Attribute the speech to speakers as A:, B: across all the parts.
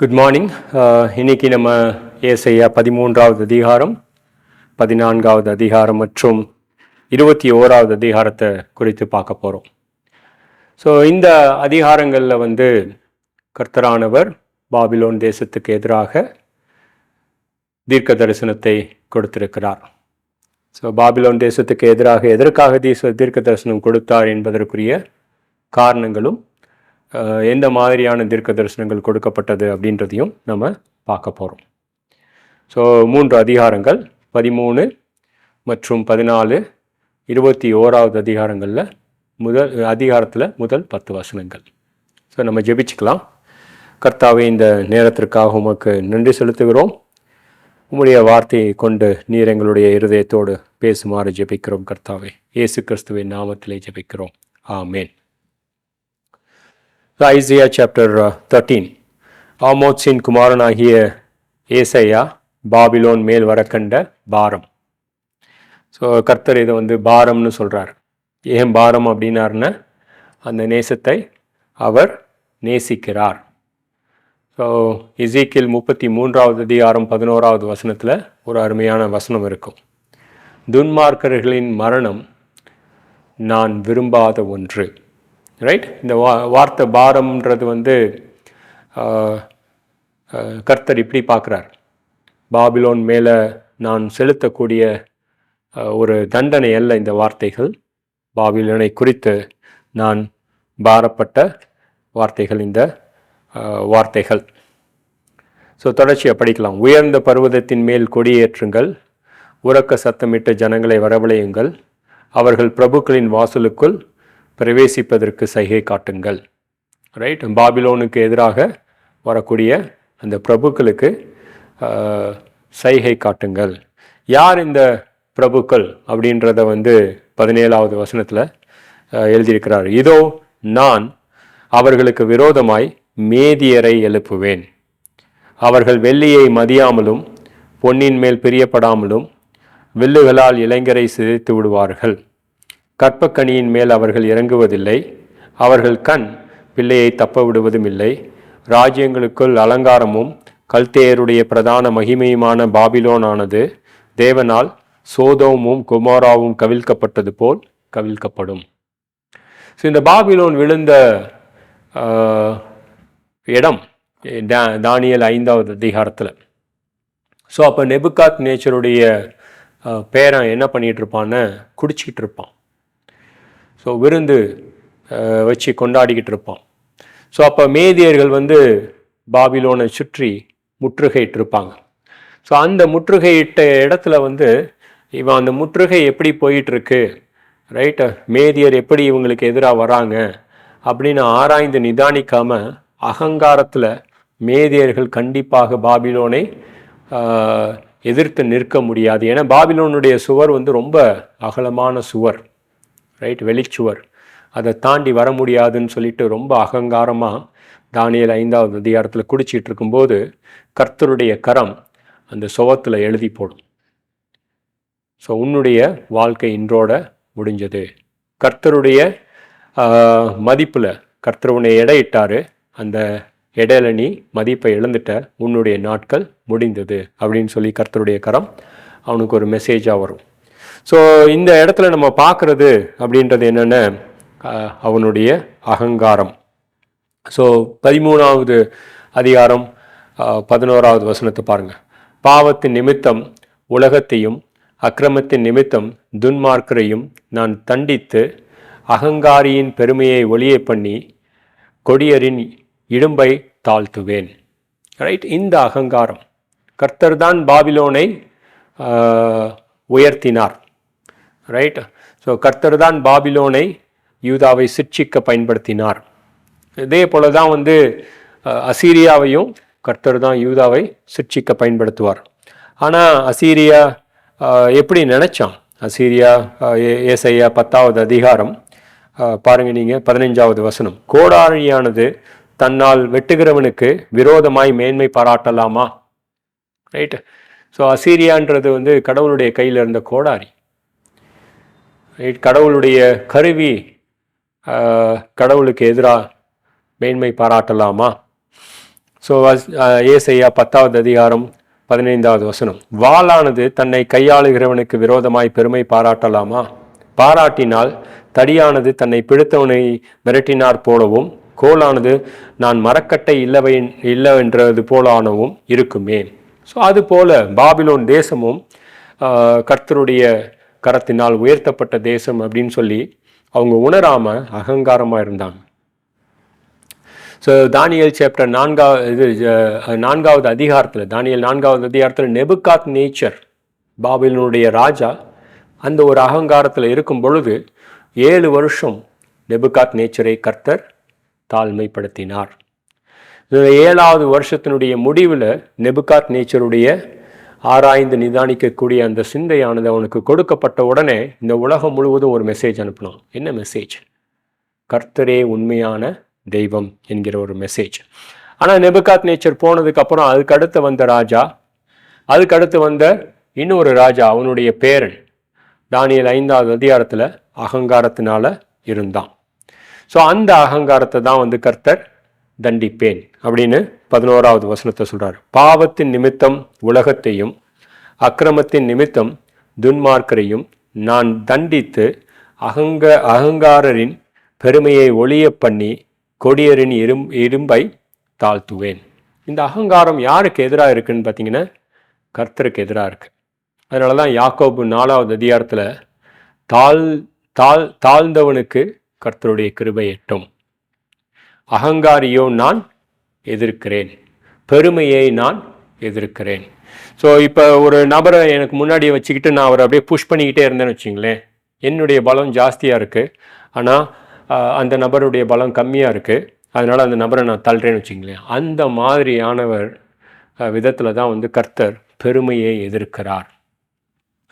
A: Good morning uh, இன்னைக்கு நம்ம ஏசையா பதிமூன்றாவது அதிகாரம் பதினான்காவது அதிகாரம் மற்றும் இருபத்தி ஓராவது அதிகாரத்தை குறித்து பார்க்க போகிறோம் ஸோ இந்த அதிகாரங்களில் வந்து கர்த்தரானவர் பாபிலோன் தேசத்துக்கு எதிராக தீர்க்க தரிசனத்தை கொடுத்திருக்கிறார். ஸோ பாபிலோன் தேசத்துக்கு எதிராக எதற்காக தீச தீர்க்க தரிசனம் கொடுத்தார் என்பதற்குரிய காரணங்களும் எந்த மாதிரியான தீர்க்க தரிசனங்கள் கொடுக்கப்பட்டது அப்படின்றதையும் நம்ம பார்க்க போகிறோம் ஸோ மூன்று அதிகாரங்கள் பதிமூணு மற்றும் பதினாலு இருபத்தி ஓராவது அதிகாரங்களில் முதல் அதிகாரத்தில் முதல் பத்து வசனங்கள். ஸோ நம்ம ஜெபிச்சுக்கலாம். கர்த்தாவை இந்த நேரத்திற்காக உமக்கு நன்றி செலுத்துகிறோம். உங்களுடைய வார்த்தையை கொண்டு நீர் எங்களுடைய இருதயத்தோடு பேசுமாறு ஜெபிக்கிறோம் கர்த்தாவே. இயேசு கிறிஸ்துவின் நாமத்திலே ஜெபிக்கிறோம். ஆமேன். ஐசியா சாப்டர் தேர்ட்டீன் ஆமோத்ஸின் குமாரனாகிய ஏசையா பாபிலோன் மேல் வரக்கண்ட பாரம். ஸோ கர்த்தர் இதை வந்து பாரம்னு சொல்கிறார் ஏன் பாரம் அப்படின்னாருன்னா அந்த நேசத்தை அவர் நேசிக்கிறார். ஸோ இசைக்கில் முப்பத்தி மூன்றாவது அதிகாரம் பதினோராவது வசனத்தில் ஒரு அருமையான வசனம் இருக்கும். துன்மார்க்கர்களின் மரணம் நான் விரும்பாத ஒன்று. ரைட் இந்த வா வார்த்தை பாரம்ன்றது வந்து கர்த்தர் இப்படி பார்க்குறார். பாபிலோன் மேலே நான் செலுத்தக்கூடிய ஒரு தண்டனை அல்ல இந்த வார்த்தைகள். பாபிலோனை குறித்து நான் பாரப்பட்ட வார்த்தைகள் இந்த வார்த்தைகள். ஸோ தொடர்ச்சியாக படிக்கலாம். உயர்ந்த பர்வதத்தின் மேல் கொடியேற்றுங்கள். உறக்க சத்தமிட்ட ஜனங்களை வரவழையுங்கள். அவர்கள் பிரபுக்களின் வாசலுக்குள் பிரவேசிப்பதற்கு சைகை காட்டுங்கள். ரைட் பாபிலோனுக்கு எதிராக வரக்கூடிய அந்த பிரபுக்களுக்கு சைகை காட்டுங்கள். யார் இந்த பிரபுக்கள் அப்படின்றத வந்து பதினேழாவது வசனத்தில் எழுதியிருக்கிறார். இதோ நான் அவர்களுக்கு விரோதமாய் மேதியரை எழுப்புவேன். அவர்கள் வெள்ளியை மதியாமலும் பொன்னின் மேல் பிரியப்படாமலும் வில்லுகளால் இளைஞரை சிதைத்து விடுவார்கள். கற்பக்கணியின் மேல் அவர்கள் இறங்குவதில்லை. அவர்கள் கண் பிள்ளையை தப்ப விடுவதும் இல்லை ராஜ்யங்களுக்குள் அலங்காரமும் கல்தேயருடைய பிரதான மகிமையுமான பாபிலோனானது தேவனால் சோதோமும் குமாராவும் கவிழ்க்கப்பட்டது போல் கவிழ்க்கப்படும். ஸோ இந்த பாபிலோன் விழுந்த இடம் தானியல் ஐந்தாவது அதிகாரத்தில். ஸோ அப்போ நெபுகாத் நேச்சருடைய பேரன் என்ன பண்ணிகிட்டு இருப்பான்னு குடிச்சிக்கிட்டு இருப்பான். ஸோ விருந்து வச்சு கொண்டாடிக்கிட்டு இருப்போம். ஸோ அப்போ மேதியர்கள் வந்து பாபிலோனை சுற்றி முற்றுகையிட்டு இருப்பாங்க ஸோ அந்த முற்றுகையிட்ட இடத்துல வந்து இவன் அந்த முற்றுகை எப்படி போயிட்டுருக்கு? ரைட்டு மேதியர் எப்படி இவங்களுக்கு எதிராக வராங்க? அப்படின்னு ஆராய்ந்து நிதானிக்காமல் அகங்காரத்தில் மேதியர்கள் கண்டிப்பாக பாபிலோனை எதிர்த்து நிற்க முடியாது. ஏன்னா பாபிலோனுடைய சுவர் வந்து ரொம்ப அகலமான சுவர். ரைட் வெளிச்சுவர். அதை தாண்டி வர முடியாதுன்னு சொல்லிட்டு ரொம்ப அகங்காரமாக தானியல் ஐந்தாவது அதிகாரத்தில் குடிச்சிட்டு இருக்கும்போது கர்த்தருடைய கரம் அந்த சுவத்தில் எழுதி போடும். ஸோ உன்னுடைய வாழ்க்கை இன்றோட முடிஞ்சது. கர்த்தருடைய மதிப்பில் கர்த்தர் உன்னை எடையிட்டாரு. அந்த இடையில நீ மதிப்பை இழந்துட்ட. உன்னுடைய நாட்கள் முடிந்தது அப்படின்னு சொல்லி கர்த்தருடைய கரம் அவனுக்கு ஒரு மெசேஜாக வரும். ஸோ இந்த இடத்துல நம்ம பார்க்குறது அப்படின்றது என்னென்ன? அவனுடைய அகங்காரம். ஸோ பதிமூணாவது அதிகாரம் பதினோராவது வசனத்தை பாருங்கள் பாவத்தின் நிமித்தம் உலகத்தையும் அக்கிரமத்தின் நிமித்தம் துன்மார்க்கரையும் நான் தண்டித்து அகங்காரியின் பெருமையை ஒளிய பண்ணி கொடியரின் இடும்பை தாழ்த்துவேன். ரைட் இந்த அகங்காரம். கர்த்தர் தான் பாபிலோனை உயர்த்தினார். ரைட் ஸோ கர்த்தர் தான் பாபிலோனை யூதாவை சிற்சிக்க பயன்படுத்தினார். இதே போல தான் வந்து அசீரியாவையும் கர்த்தர் தான் யூதாவை சிற்சிக்க பயன்படுத்துவார். ஆனால் அசீரியா எப்படி நினைச்சான்? அசீரியா ஏசையா பத்தாவது அதிகாரம் பாருங்கள் நீங்கள் பதினைஞ்சாவது வசனம். கோடாரியானது தன்னால் வெட்டுகிறவனுக்கு விரோதமாய் மேன்மை பாராட்டலாமா? ரைட் ஸோ அசீரியான்றது வந்து கடவுளுடைய கையில் இருந்த கோடாரி. கடவுளுடைய கருவி கடவுளுக்கு எதிராக மேன்மை பாராட்டலாமா? ஸோ ஏசையா பத்தாவது அதிகாரம் பதினைந்தாவது வசனம். வாளானது தன்னை கையாளுகிறவனுக்கு விரோதமாய் பெருமை பாராட்டலாமா? பாராட்டினால் தடியானது தன்னை பிடித்தவனை மிரட்டினார் போலவும் கோலானது நான் மரக்கட்டை இல்லவை இல்லவென்றது போலானவும் இருக்குமே. ஸோ அதுபோல பாபிலோன் தேசமும் கர்த்தருடைய கரத்தினால் உயர்த்தப்பட்ட தேசம் அப்படின்னு சொல்லி அவங்க உணராம அகங்காரமாக இருந்தாங்க. ஸோ தானியல் சாப்டர் நான்காவது இது நான்காவது அதிகாரத்தில் தானியல் நான்காவது அதிகாரத்தில் நெபுகாத் நேச்சர் பாபிலனுடைய ராஜா அந்த ஒரு அகங்காரத்தில் இருக்கும் பொழுது ஏழு வருஷம் நெபுகாத் நேச்சரை கர்த்தர் தாழ்மைப்படுத்தினார். ஏழாவது வருஷத்தினுடைய முடிவில் நெபுகாத் நேச்சருடைய ஆராய்ந்து நிதானிக்கக்கூடிய அந்த சிந்தையானது அவனுக்கு கொடுக்கப்பட்ட உடனே இந்த உலகம் முழுவதும் ஒரு மெசேஜ் அனுப்பினான். என்ன மெசேஜ் கர்த்தரே உண்மையான தெய்வம் என்கிற ஒரு மெசேஜ் ஆனால் நெபுகாத் நேச்சர் போனதுக்கப்புறம் அதுக்கடுத்து வந்த ராஜா அதுக்கடுத்து வந்த இன்னொரு ராஜா அவனுடைய பேரன் தானியல் ஐந்தாவது அதிகாரத்தில் அகங்காரத்தினால இருந்தான். ஸோ அந்த அகங்காரத்தை தான் வந்து கர்த்தர் தண்டிப்பேன் அப்படின்னு பதினோராவது வசனத்தை சொல்கிறார் பாவத்தின் நிமித்தம் உலகத்தையும் அக்கிரமத்தின் நிமித்தம் துன்மார்க்கரையும் நான் தண்டித்து அகங்க அகங்காரரின் பெருமையை ஒளிய பண்ணி கொடியரின் இரும் இரும்பை தாழ்த்துவேன். இந்த அகங்காரம் யாருக்கு எதிராக இருக்குன்னு பார்த்தீங்கன்னா கர்த்தருக்கு எதிராக இருக்குது அதனால தான் யாக்கோபு நாலாவது அதிகாரத்தில் தாழ் தாழ் தாழ்ந்தவனுக்கு கர்த்தருடைய கிருபை எட்டும். அகங்காரியோ நான் எதிர்க்கிறேன். பெருமையை நான் எதிர்க்கிறேன். ஸோ இப்போ ஒரு நபரை எனக்கு முன்னாடி வச்சுக்கிட்டு நான் அவரை அப்படியே புஷ் பண்ணிக்கிட்டே இருந்தேன்னு வச்சுங்களேன். என்னுடைய பலம் ஜாஸ்தியாக இருக்குது ஆனால் அந்த நபருடைய பலம் கம்மியாக இருக்குது அதனால் அந்த நபரை நான் தள்ளுறேன்னு வச்சுங்களேன். அந்த மாதிரியானவர் விதத்தில் தான் வந்து கர்த்தர் பெருமையை எதிர்க்கிறார்.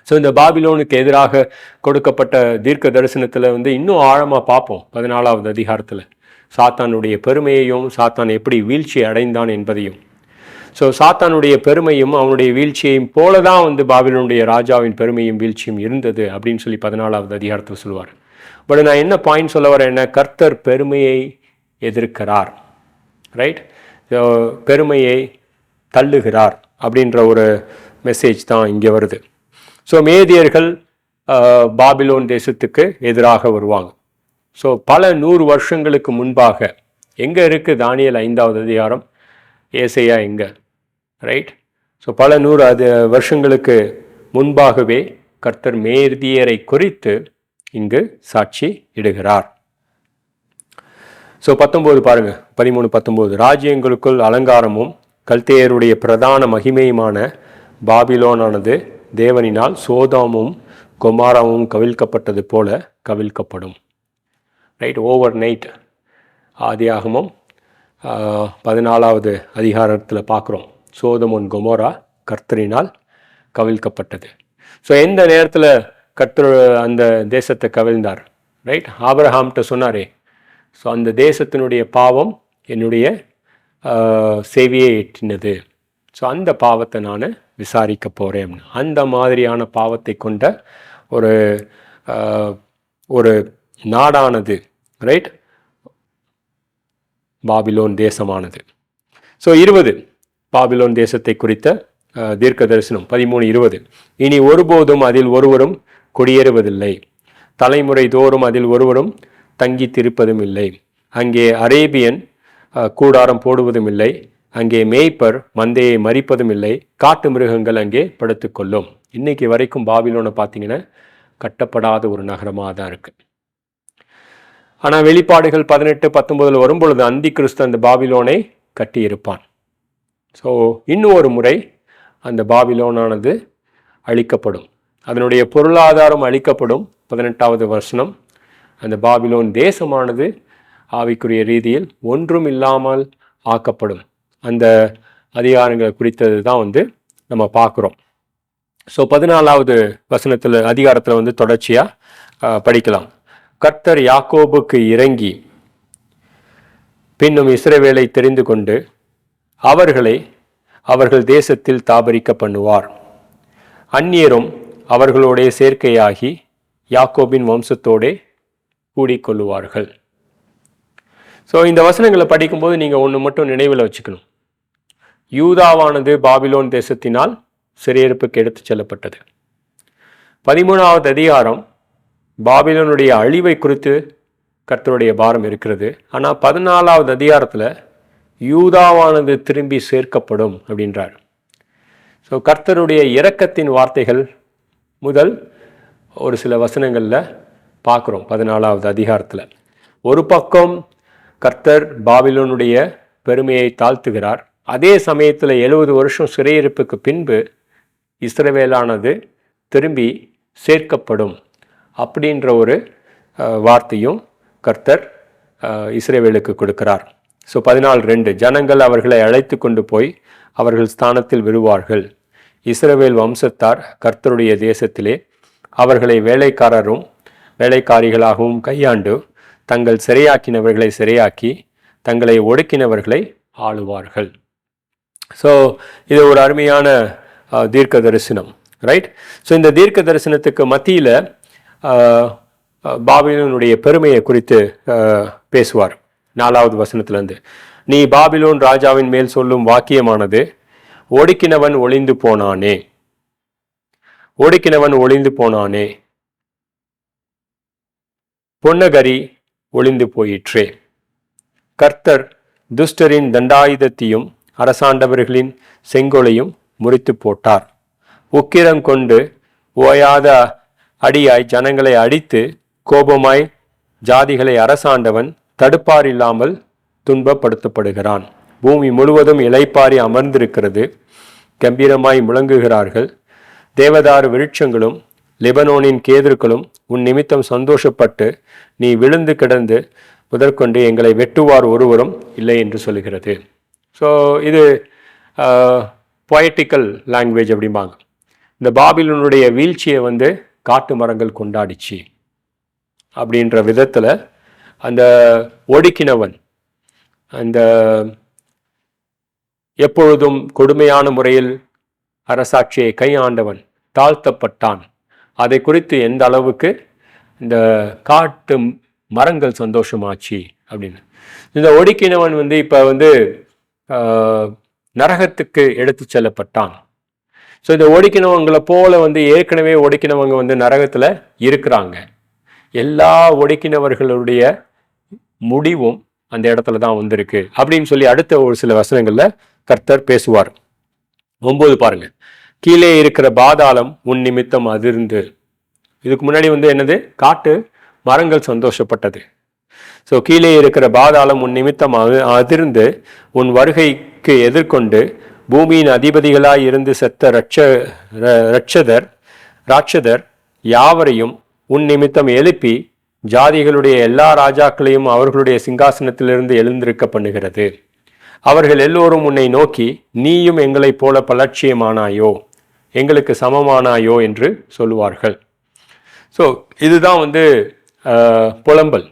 A: ஸோ இந்த பாபிலோனுக்கு எதிராக கொடுக்கப்பட்ட தீர்க்க தரிசனத்தில் வந்து இன்னும் ஆழமாக பார்ப்போம். பதினாலாவது அதிகாரத்தில். சாத்தானுடைய பெருமையையும் சாத்தான் எப்படி வீழ்ச்சி அடைந்தான் என்பதையும். ஸோ சாத்தானுடைய பெருமையும் அவனுடைய வீழ்ச்சியையும் போல தான் வந்து பாபிலோனுடைய ராஜாவின் பெருமையும் வீழ்ச்சியும் இருந்தது அப்படின்னு சொல்லி பதினாலாவது அதிகாரத்தில் சொல்லுவார். பட் நான் என்ன பாயிண்ட் சொல்ல வரேன் கர்த்தர் பெருமையை எதிர்க்கிறார். ரைட் பெருமையை தள்ளுகிறார் அப்படின்ற ஒரு மெசேஜ் தான் இங்கே வருது. ஸோ மேதியர்கள் பாபிலோன் தேசத்துக்கு எதிராக வருவாங்க. ஸோ பல நூறு வருஷங்களுக்கு முன்பாக எங்கே இருக்குது தானியல் ஐந்தாவது அதிகாரம்? ஏசையா எங்கே? ரைட் ஸோ பல நூறு அது வருஷங்களுக்கு முன்பாகவே கர்த்தர் மேதியரை குறித்து இங்கு சாட்சி இடுகிறார். ஸோ பத்தொம்போது பாருங்கள் பதிமூணு பத்தொம்போது. ராஜ்யங்களுக்குள் அலங்காரமும் கல்தேயருடைய பிரதான மகிமையுமான பாபிலோனானது தேவனினால் சோதாமும் கொமாராவும் கவிழ்க்கப்பட்டது போல கவிழ்க்கப்படும். ரைட் ஓவர் நைட் ஆதியாகமும் பதினாலாவது அதிகாரத்தில் பார்க்குறோம். சோதமுன் கொமோரா கர்த்தரினால் கவிழ்க்கப்பட்டது. ஸோ எந்த நேரத்தில் கர்த்தர் அந்த தேசத்தை கவிழ்ந்தார்? ரைட் ஆபரஹாம்கிட்ட சொன்னாரே ஸோ அந்த தேசத்தினுடைய பாவம் என்னுடைய ஆஹ், செவியை எட்டினது ஸோ அந்த பாவத்தை நான் விசாரிக்க போகிறேன் அந்த மாதிரியான பாவத்தை கொண்ட ஒரு ஒரு நாடானது ரைட் பாபிலோன் தேசமானது. ஸோ இருபது. பாபிலோன் தேசத்தை குறித்த தீர்க்க தரிசனம் பதிமூணு இருபது. இனி ஒருபோதும் அதில் ஒருவரும் குடியேறுவதில்லை. தலைமுறை தோறும் அதில் ஒருவரும் தங்கி திருப்பதும் இல்லை. அங்கே அரேபியன் கூடாரம் போடுவதும் இல்லை. அங்கே மேய்ப்பர் மந்தையை மறிப்பதும் இல்லை. காட்டு மிருகங்கள் அங்கே படுத்துக்கொள்ளும். இன்னைக்கு வரைக்கும் பாபிலோனை பார்த்தீங்கன்னா கட்டப்படாத ஒரு நகரமாக தான் இருக்குது ஆனால் வெளிப்பாடுகள் பதினெட்டு பத்தொன்பதில் வரும்பொழுது அந்தி கிறிஸ்து அந்த பாபிலோனை கட்டியிருப்பான். ஸோ இன்னும் ஒரு முறை அந்த பாபிலோனானது அழிக்கப்படும். அதனுடைய பொருளாதாரம் அழிக்கப்படும். பதினெட்டாவது வசனம் அந்த பாபிலோன் தேசமானது ஆவிக்குரிய ரீதியில் ஒன்றும் இல்லாமல் ஆக்கப்படும். அந்த அதிகாரங்களை குறித்தது தான் வந்து நம்ம பார்க்குறோம். ஸோ பதினாலாவது வசனத்தில் அதிகாரத்தில் வந்து தொடர்ச்சியாக படிக்கலாம். கர்த்தர் யாக்கோபுக்கு இறங்கி பின்னும் இஸ்ரவேலை தெரிந்து கொண்டு அவர்களை அவர்கள் தேசத்தில் தாபரிக்க பண்ணுவார். அந்நியரும் அவர்களுடைய சேர்க்கையாகி யாக்கோபின் வம்சத்தோடே கூடிக்கொள்ளுவார்கள். ஸோ இந்த வசனங்களை படிக்கும்போது நீங்கள் ஒன்று மட்டும் நினைவில் வச்சுக்கணும். யூதாவானது பாபிலோன் தேசத்தினால் சிறையிருப்புக்கு எடுத்துச் செல்லப்பட்டது. பதிமூணாவது அதிகாரம் பாபிலோனுடைய அழிவை குறித்து கர்த்தருடைய பாரம் இருக்கிறது. ஆனால் பதினாலாவது அதிகாரத்தில் யூதாவானது திரும்பி சேர்க்கப்படும் அப்படின்றார். ஸோ கர்த்தருடைய இரக்கத்தின் வார்த்தைகள் முதல் ஒரு சில வசனங்களில் பார்க்குறோம் பதினாலாவது அதிகாரத்தில். ஒரு பக்கம் கர்த்தர் பாபிலோனுடைய பெருமையை தாழ்த்துகிறார். அதே சமயத்தில் எழுபது வருஷம் சிறையிருப்புக்கு பின்பு இஸ்ரவேலானது திரும்பி சேர்க்கப்படும். அப்படின்ற ஒரு வார்த்தையும் கர்த்தர் இஸ்ரேவேலுக்கு கொடுக்கிறார். ஸோ பதினாலு ரெண்டு ஜனங்கள் அவர்களை அழைத்து கொண்டு போய் அவர்கள் ஸ்தானத்தில் விடுவார்கள் இஸ்ரவேல் வம்சத்தார் கர்த்தருடைய தேசத்திலே அவர்களை வேலைக்காரரும் வேலைக்காரிகளாகவும் கையாண்டு தங்கள் சிறையாக்கினவர்களை சிறையாக்கி தங்களை ஒடுக்கினவர்களை ஆளுவார்கள். ஸோ இது ஒரு அருமையான தீர்க்க தரிசனம் ரைட் ஸோ இந்த தீர்க்க தரிசனத்துக்கு மத்தியில் பாபிலோனுடைய பெருமையை குறித்து அஹ், பேசுவார். நாலாவது வசனத்திலிருந்து நீ பாபிலோன் ராஜாவின் மேல் சொல்லும் வாக்கியமானது ஒடுக்கினவன் ஒளிந்து போனானே ஒடுக்கினவன் ஒளிந்து போனானே பொன்னகரி ஒளிந்து போயிற்றே. கர்த்தர் துஷ்டரின் தண்டாயுதத்தையும் அரசாண்டவர்களின் செங்கோலையும் முறித்து போட்டார். உக்கிரம் கொண்டு ஓயாத அடியாய் ஜனங்களை அடித்து கோபமாய் ஜாதிகளை அரசாண்டவன் தடுப்பாரில்லாமல் துன்பப்படுத்தப்படுகிறான். பூமி முழுவதும் இலைப்பாரி அமர்ந்திருக்கிறது. கம்பீரமாய் முழங்குகிறார்கள். தேவதாரு விருட்சங்களும் லெபனோனின் கேதர்களும் உன் நிமித்தம் சந்தோஷப்பட்டு நீ விழுந்து கிடந்து முதற்கொண்டு எங்களை வெட்டுவார் ஒருவரும் இல்லை என்று சொல்லுகிறது. ஸோ இது பொயட்டிக்கல் லாங்குவேஜ் அப்படிம்பாங்க. இந்த பாபிலனுடைய வீழ்ச்சியை வந்து காட்டு மரங்கள் கொண்டாடிச்சு அப்படின்ற விதத்தில் அந்த ஒடுக்கினவன் அந்த எப்பொழுதும் கொடுமையான முறையில் அரசாட்சியை கையாண்டவன் தாழ்த்தப்பட்டான். அதை குறித்து எந்த அளவுக்கு இந்த காட்டு மரங்கள் சந்தோஷமாச்சு அப்படின்னு. இந்த ஒடுக்கினவன் வந்து இப்போ வந்து நரகத்துக்கு எடுத்து செல்லப்பட்டான். ஸோ இந்த ஒடுக்கினவங்களை போல வந்து ஏற்கனவே ஒடுக்கினவங்க வந்து நரகத்தில் இருக்கிறாங்க. எல்லா ஒடுக்கினவர்களுடைய முடிவும் அந்த இடத்துல தான் வந்திருக்கு. அப்படின்னு சொல்லி அடுத்த ஒரு சில வசனங்களில் கர்த்தர் பேசுவார். ஒம்பது பாருங்க. கீழே இருக்கிற பாதாளம் உன் நிமித்தம் அதிர்ந்து. இதுக்கு முன்னாடி வந்து என்னது? காட்டு மரங்கள் சந்தோஷப்பட்டது. ஸோ கீழே இருக்கிற பாதாளம் உன் நிமித்தம் அதி- அதிர்ந்து உன் வருகைக்கு எதிர்கொண்டு பூமியின் அதிபதிகளாய் இருந்து செத்த ரட்ச ர- ரட்சதர் ராட்சதர் யாவரையும் உன் நிமித்தம் எழுப்பி ஜாதிகளுடைய எல்லா ராஜாக்களையும் அவர்களுடைய சிங்காசனத்திலிருந்து எழுந்திருக்க பண்ணுகிறது. அவர்கள் எல்லோரும் உன்னை நோக்கி நீயும் எங்களைப் போல பலட்சியமானாயோ எங்களுக்கு சமமானாயோ என்று சொல்லுவார்கள். ஸோ இதுதான் வந்து புலம்பல்.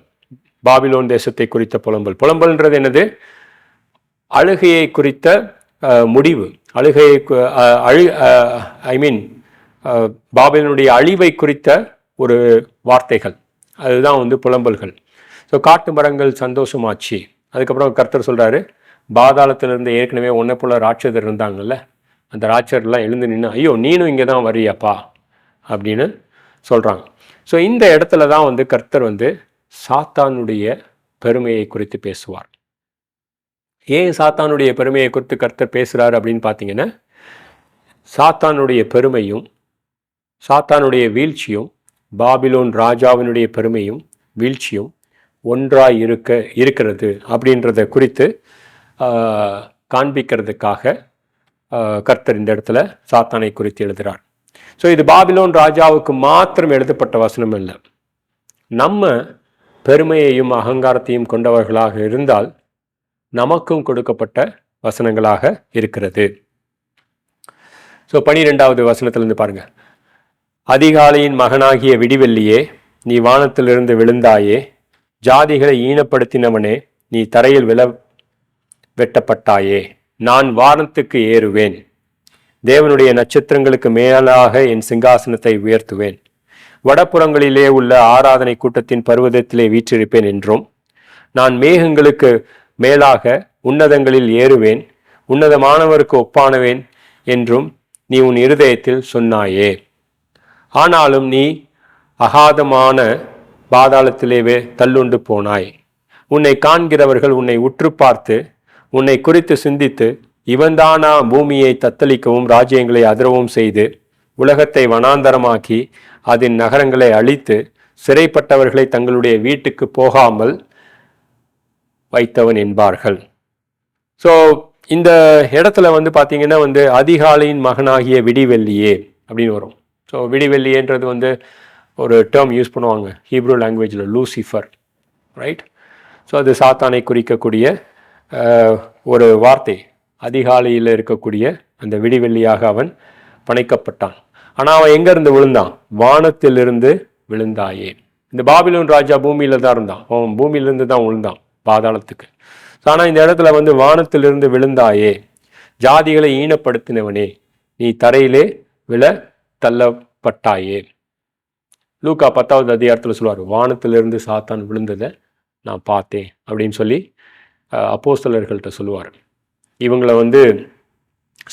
A: பாபிலோன் தேசத்தை குறித்த புலம்பல். புலம்பல்ன்றது என்னது? அழுகையை குறித்த முடிவு. அழுகையை அழு ஐ மீன் பாபிலனுடைய அழிவை குறித்த ஒரு வார்த்தைகள். அதுதான் வந்து புலம்பல்கள். ஸோ காட்டு மரங்கள் சந்தோஷமாச்சு. அதுக்கப்புறம் கர்த்தர் சொல்கிறாரு பாதாளத்திலிருந்து ஏற்கனவே ஒன்றை போல ராட்சதர் இருந்தாங்கல்ல அந்த ராட்சதர்லாம் எழுந்து நின்று ஐயோ நீனும் இங்கே தான் வரியாப்பா அப்படின்னு சொல்கிறாங்க ஸோ இந்த இடத்துல தான் வந்து கர்த்தர் வந்து சாத்தானுடைய பெருமையை குறித்து பேசுவார். ஏன் சாத்தானுடைய பெருமையை குறித்து கர்த்தர் பேசுகிறார் அப்படின்னு பார்த்தீங்கன்னா சாத்தானுடைய பெருமையும் சாத்தானுடைய வீழ்ச்சியும் பாபிலோன் ராஜாவினுடைய பெருமையும் வீழ்ச்சியும் ஒன்றாக இருக்க இருக்கிறது அப்படின்றத குறித்து காண்பிக்கிறதுக்காக கர்த்தர் இந்த இடத்துல சாத்தானை குறித்து எழுதுகிறார் ஸோ இது பாபிலோன் ராஜாவுக்கு மாத்திரம் எழுதப்பட்ட வசனம் இல்லை நம்ம பெருமையையும் அகங்காரத்தையும் கொண்டவர்களாக இருந்தால் நமக்கும் கொடுக்கப்பட்ட வசனங்களாக இருக்கிறது. ஸோ பனிரெண்டாவது வசனத்திலிருந்து பாருங்க. அதிகாலையின் மகனாகிய விடிவெள்ளியே நீ வானத்திலிருந்து விழுந்தாயே ஜாதிகளை ஈனப்படுத்தினவனே நீ தரையில் விழ வெட்டப்பட்டாயே நான் வானத்துக்கு ஏறுவேன். தேவனுடைய நட்சத்திரங்களுக்கு மேலாக என் சிங்காசனத்தை உயர்த்துவேன். வடப்புறங்களிலே உள்ள ஆராதனை கூட்டத்தின் பர்வதத்திலே வீற்றிருப்பேன் என்றும் நான் மேகங்களுக்கு மேலாக உன்னதங்களில் ஏறுவேன் உன்னதமானவருக்கு ஒப்பானவேன் என்றும் நீ உன் இருதயத்தில் சொன்னாயே. ஆனாலும் நீ அகாதமான பாதாளத்திலேவே தள்ளுண்டு போனாய். உன்னை காண்கிறவர்கள் உன்னை உற்று பார்த்து உன்னை குறித்து சிந்தித்து இவன்தானா பூமியை தத்தளிக்கவும் ராஜ்யங்களை அதிரவும் செய்து உலகத்தை வனாந்தரமாக்கி அதன் நகரங்களை அழித்து சிறைப்பட்டவர்களை தங்களுடைய வீட்டுக்கு போகாமல் வைத்தவன் என்பார்கள். ஸோ இந்த இடத்துல வந்து பார்த்தீங்கன்னா வந்து அதிகாலையின் மகனாகிய விடிவெள்ளியே அப்படின்னு வரும். ஸோ விடிவெள்ளியேன்றது வந்து ஒரு டேர்ம் யூஸ் பண்ணுவாங்க. ஹீப்ரூ லாங்குவேஜில் லூசிஃபர் ரைட் ஸோ அது சாத்தானை குறிக்கக்கூடிய ஒரு வார்த்தை. அதிகாலையில் இருக்கக்கூடிய அந்த விடிவெள்ளியாக அவன் பணைக்கப்பட்டான் ஆனால் அவன் எங்கேருந்து விழுந்தான்? வானத்திலிருந்து விழுந்தாயே. இந்த பாபிலோன் ராஜா பூமியில் தான் இருந்தான். அவன் பூமியிலிருந்து தான் விழுந்தான். பாதாளத்துக்கு. ஆனால் இந்த இடத்துல வந்து வானத்திலிருந்து விழுந்தாயே ஜாதிகளை ஈனப்படுத்தினவனே நீ தரையிலே விழ தள்ளப்பட்டாயே. லூக்கா பத்தாவது அதிகாரத்தில் சொல்லுவார் வானத்திலிருந்து சாத்தான் விழுந்ததை நான் பார்த்தேன் அப்படின்னு சொல்லி அப்போஸ்தலர்கள்ட்ட சொல்லுவார். இவங்களை வந்து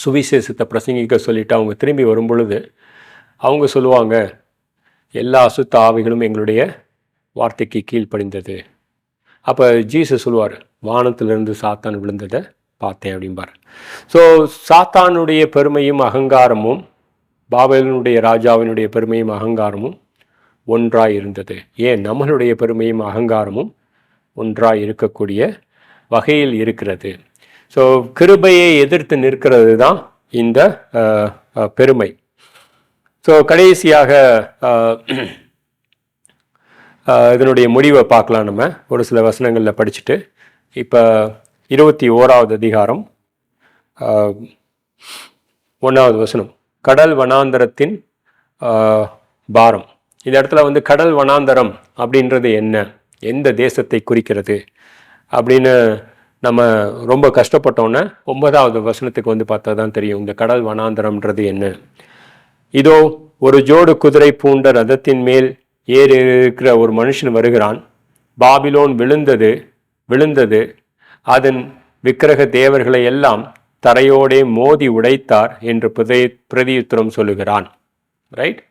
A: சுவிசேஷத்தை பிரசங்கிக்க சொல்லிட்டு அவங்க திரும்பி வரும் பொழுது அவங்க சொல்லுவாங்க எல்லா அசுத்த ஆவிகளும் எங்களுடைய வார்த்தைக்கு கீழ்ப்படிந்தது. அப்போ ஜீசஸ் சொல்லுவார் வானத்திலிருந்து சாத்தான் விழுந்ததை பார்த்தேன் அப்படிம்பார். ஸோ சாத்தானுடைய பெருமையும் அகங்காரமும் பாபேலினுடைய ராஜாவினுடைய பெருமையும் அகங்காரமும் ஒன்றாக இருந்தது. ஏன்? நம்மளுடைய பெருமையும் அகங்காரமும் ஒன்றாக இருக்கக்கூடிய வகையில் இருக்கிறது. ஸோ கிருபையை எதிர்த்து நிற்கிறது தான் இந்த பெருமை. ஸோ கடைசியாக இதனுடைய முடிவை பார்க்கலாம் நம்ம. ஒரு சில வசனங்களில் படிச்சுட்டு இப்போ இருபத்தி ஓராவது அதிகாரம் ஒன்றாவது வசனம். கடல் வனாந்தரத்தின் பாரம். இந்த இடத்துல வந்து கடல் வனாந்தரம் அப்படின்றது என்ன? எந்த தேசத்தை குறிக்கிறது? அப்படின்னு நம்ம ரொம்ப கஷ்டப்பட்டோன்னே ஒன்பதாவது வசனத்துக்கு வந்து பார்த்தா தான் தெரியும். இந்த கடல் வனாந்தரம்ன்றது என்ன? இதோ ஒரு ஜோடு குதிரை பூண்ட ரதத்தின் மேல் ஏறி இருக்கிற ஒரு மனுஷன் வருகிறான். பாபிலோன் விழுந்தது விழுந்தது. அதன் விக்கிரக தேவர்களை எல்லாம் தரையோடே மோதி உடைத்தார் என்று பிரதி பிரதியுத்திரம் சொல்லுகிறான். ரைட்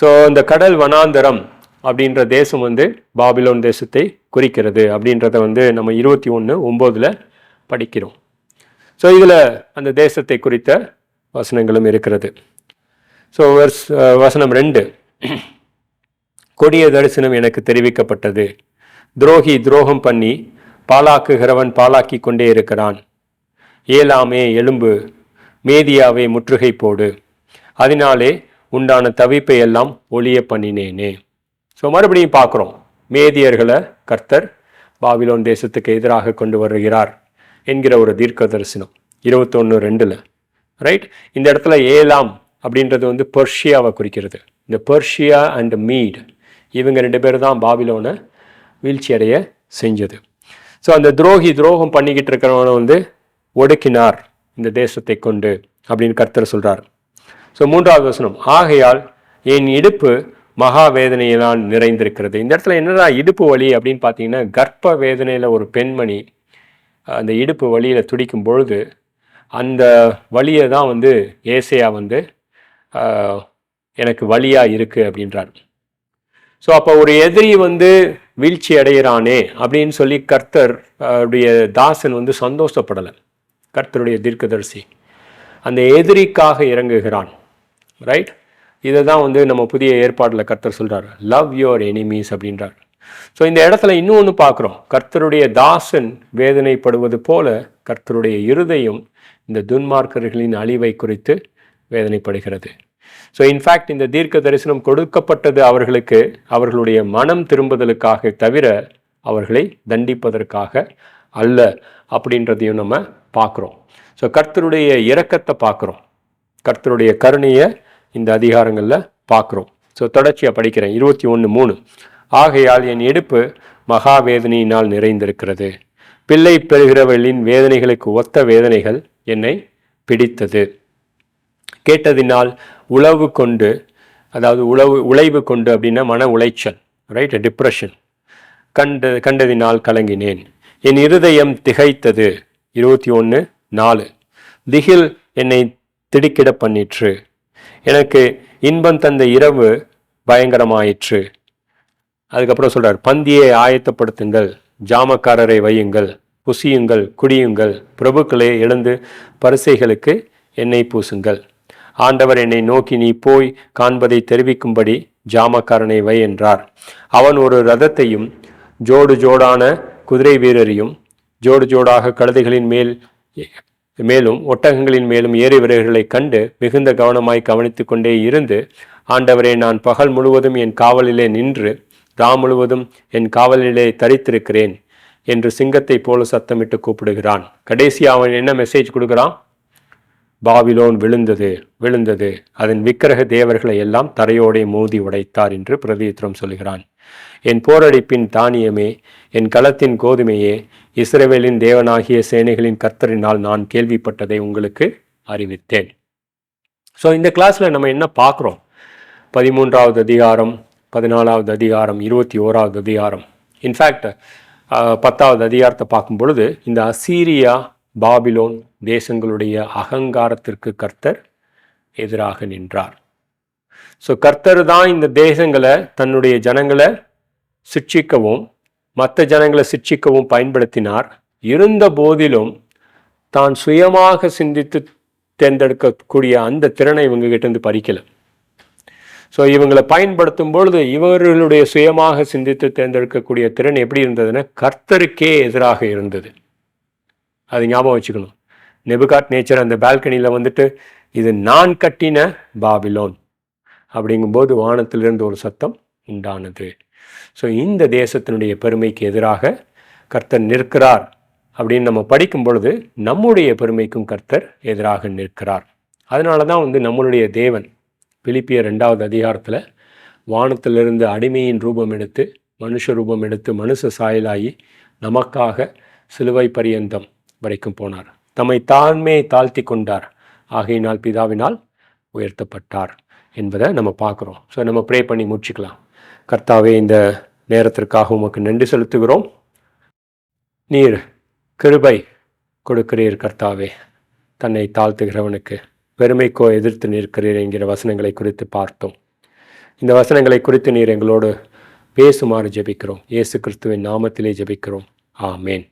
A: ஸோ இந்த கடல் வனாந்தரம் அப்படின்ற தேசம் வந்து பாபிலோன் தேசத்தை குறிக்கிறது அப்படின்றத வந்து நம்ம இருபத்தி ஒன்று ஒம்போதில் படிக்கிறோம். ஸோ இதில் அந்த தேசத்தை குறித்த வசனங்களும் இருக்கிறது. ஸோ வர்ஸ் வசனம் ரெண்டு. கொடிய தரிசனம் எனக்கு தெரிவிக்கப்பட்டது. துரோகி துரோகம் பண்ணி பாலாக்குகிறவன் பாலாக்கி கொண்டே இருக்கிறான். ஏலாமே எலும்பு மேதியாவை முற்றுகை போடு. அதனாலே உண்டான தவிப்பை எல்லாம் ஒளிய பண்ணினேனே. ஸோ மறுபடியும் பார்க்குறோம். மேதியர்களை கர்த்தர் பாபிலோன் தேசத்துக்கு எதிராக கொண்டு வருகிறார் என்கிற ஒரு தீர்க்க தரிசனம். இருபத்தொன்று ரெண்டில். ரைட் இந்த இடத்துல ஏலாம் அப்படின்றது வந்து பெர்ஷியாவை குறிக்கிறது. இந்த பெர்ஷியா அண்ட் மீட். இவங்க ரெண்டு பேர் தான் பாபிலோனை வீழ்ச்சி அடைய செஞ்சது. ஸோ அந்த துரோகி துரோகம் பண்ணிக்கிட்டு இருக்கிறவனை வந்து ஒடுக்கினார் இந்த தேசத்தை கொண்டு அப்படின்னு கர்த்தர் சொல்கிறார் ஸோ மூன்றாவது வசனம் ஆகையால் என் இடுப்பு மகா வேதனையினால் நிறைந்திருக்கிறது. இந்த இடத்துல என்னடா இடுப்பு வலி அப்படின்னு பார்த்தீங்கன்னா கர்ப்ப வேதனையில் ஒரு பெண்மணி அந்த இடுப்பு வழியில் துடிக்கும் பொழுது அந்த வலியை தான் வந்து ஏசையா வந்து எனக்கு வலியாக இருக்குது அப்படின்றார். ஸோ அப்போ ஒரு எதிரி வந்து வீழ்ச்சி அடைகிறானே அப்படின்னு சொல்லி கர்த்தர் ஆஹ், உடைய தாசன் வந்து சந்தோஷப்படலை. கர்த்தருடைய தீர்க்கதரிசி. அந்த எதிரிக்காக இறங்குகிறான். ரைட் இதை தான் வந்து நம்ம புதிய ஏற்பாட்டில் கர்த்தர் சொல்கிறார் லவ் யுவர் எனிமீஸ் அப்படின்றார். ஸோ இந்த இடத்துல இன்னொன்று பார்க்குறோம் கர்த்தருடைய தாசன் வேதனைப்படுவது போல கர்த்தருடைய இருதயம் இந்த துன்மார்க்கர்களின் அழிவை குறித்து வேதனைப்படுகிறது. ஸோ இன்ஃபேக்ட் இந்த தீர்க்க தரிசனம் கொடுக்கப்பட்டது அவர்களுக்கு அவர்களுடைய மனம் திரும்புதலுக்காக தவிர அவர்களை தண்டிப்பதற்காக அல்ல அப்படின்றதையும் நம்ம பார்க்குறோம். ஸோ கர்த்தருடைய இரக்கத்தை பார்க்குறோம். கர்த்தருடைய கருணையை இந்த அதிகாரங்களில் பார்க்குறோம். ஸோ தொடர்ச்சியாக படிக்கிறேன். இருபத்தி ஒன்று மூணு. ஆகையால் என் இடுப்பு மகாவேதனையினால் நிறைந்திருக்கிறது. பிள்ளை பெறுகிறவர்களின் வேதனைகளுக்கு ஒத்த வேதனைகள் என்னை பிடித்தது. கேட்டதினால் உழவு கொண்டு அதாவது உழவு உழைவு கொண்டு அப்படின்னா மன உளைச்சல் ரைட் டிப்ரெஷன் கண்ட கண்டதினால் கலங்கினேன். என் இருதயம் திகைத்தது. இருபத்தி ஒன்று நாலு. திகில் என்னை திடுக்கிட பண்ணிற்று. எனக்கு இன்பம் தந்த இரவு பயங்கரமாயிற்று. அதுக்கப்புறம் சொல்கிறார் பந்தியை ஆயத்தப்படுத்துங்கள் ஜாமக்காரரை வையுங்கள் புசியுங்கள் குடியுங்கள் பிரபுக்களே எழுந்து பரிசைகளுக்கு எண்ணெய் பூசுங்கள். ஆண்டவர் என்னை நோக்கி நீ போய் காண்பதை தெரிவிக்கும்படி ஜாமக்காரனை வை என்றார். அவன் ஒரு ரதத்தையும் ஜோடு ஜோடான குதிரை வீரரையும் ஜோடு ஜோடாக கழுதைகளின் மேல் மேலும் ஒட்டகங்களின் மேலும் ஏறி வீரர்களை கண்டு மிகுந்த கவனமாய் கவனித்து கொண்டே இருந்து ஆண்டவரே நான் பகல் முழுவதும் என் காவலிலே நின்று ரா முழுவதும் என் காவலிலே தரித்திருக்கிறேன் என்று சிங்கத்தை போல சத்தமிட்டு கூப்பிடுகிறான். கடைசி அவன் என்ன மெசேஜ் கொடுக்குறான்? பாபிலோன் விழுந்தது விழுந்தது. அதன் விக்கிரக தேவர்களை எல்லாம் தரையோடே மோதி உடைத்தார் என்று பிரதியுத்திரம் சொல்கிறான். என் போரடிப்பின் தானியமே என் களத்தின் கோதுமையே இஸ்ரேவேலின் தேவனாகிய சேனைகளின் கர்த்தரினால் நான் கேள்விப்பட்டதை உங்களுக்கு அறிவித்தேன். ஸோ இந்த கிளாஸில் நம்ம என்ன பார்க்குறோம்? பதிமூன்றாவது அதிகாரம் பதினாலாவது அதிகாரம் இருபத்தி ஓராவது அதிகாரம். இன்ஃபேக்ட் பத்தாவது அதிகாரத்தை பார்க்கும் பொழுது இந்த அசீரியா பாபிலோன் தேசங்களுடைய அகங்காரத்திற்கு கர்த்தர் எதிராக நின்றார். ஸோ கர்த்தர் தான் இந்த தேசங்களை தன்னுடைய ஜனங்களை சிக்ஷிக்கவும் மற்ற ஜனங்களை சிக்ஷிக்கவும் பயன்படுத்தினார். இருந்த போதிலும் தான் சுயமாக சிந்தித்து தேர்ந்தெடுக்கக்கூடிய அந்த திறனை இவங்க கிட்டேருந்து பறிக்கலை. ஸோ இவங்களை பயன்படுத்தும் பொழுது இவர்களுடைய சுயமாக சிந்தித்து தேர்ந்தெடுக்கக்கூடிய திறன் எப்படி இருந்ததுன்னா கர்த்தருக்கே எதிராக இருந்தது. அது ஞாபகம் வச்சுக்கணும். நெபுகாட் நேச்சர் அந்த பால்கனியில் வந்துட்டு இது நான் கட்டின பாபிலோன் அப்படிங்கும்போது வானத்திலிருந்து ஒரு சத்தம் உண்டானது. ஸோ இந்த தேசத்தினுடைய பெருமைக்கு எதிராக கர்த்தர் நிற்கிறார் அப்படின்னு நம்ம படிக்கும் பொழுது நம்முடைய பெருமைக்கும் கர்த்தர் எதிராக நிற்கிறார். அதனால தான் வந்து நம்மளுடைய தேவன் பிலிப்பிய ரெண்டாவது அதிகாரத்தில் வானத்திலிருந்து அடிமையின் ரூபம் எடுத்து மனுஷ ரூபம் எடுத்து மனுஷ சாயலாகி நமக்காக சிலுவை பரியந்தம் வரைக்கும் போனார். தம்மை தான்மே தாழ்த்தி கொண்டார் ஆகையினால் பிதாவினால் உயர்த்தப்பட்டார் என்பதை நம்ம பார்க்குறோம். ஸோ நம்ம ப்ரே பண்ணி முடிச்சுக்கலாம். கர்த்தாவே இந்த நேரத்திற்காக உமக்கு நன்றி செலுத்துகிறோம். நீர் கிருபை கொடுக்கிறீர் கர்த்தாவே. தன்னை தாழ்த்துகிறவனுக்கு பெருமைக்கோ எதிர்த்து நிற்கிறீர் என்கிற வசனங்களை குறித்து பார்த்தோம். இந்த வசனங்களை குறித்து நீர் எங்களோடு பேசுமாறு ஜெபிக்கிறோம். இயேசு கிறிஸ்துவின் நாமத்திலே ஜெபிக்கிறோம். ஆமேன்.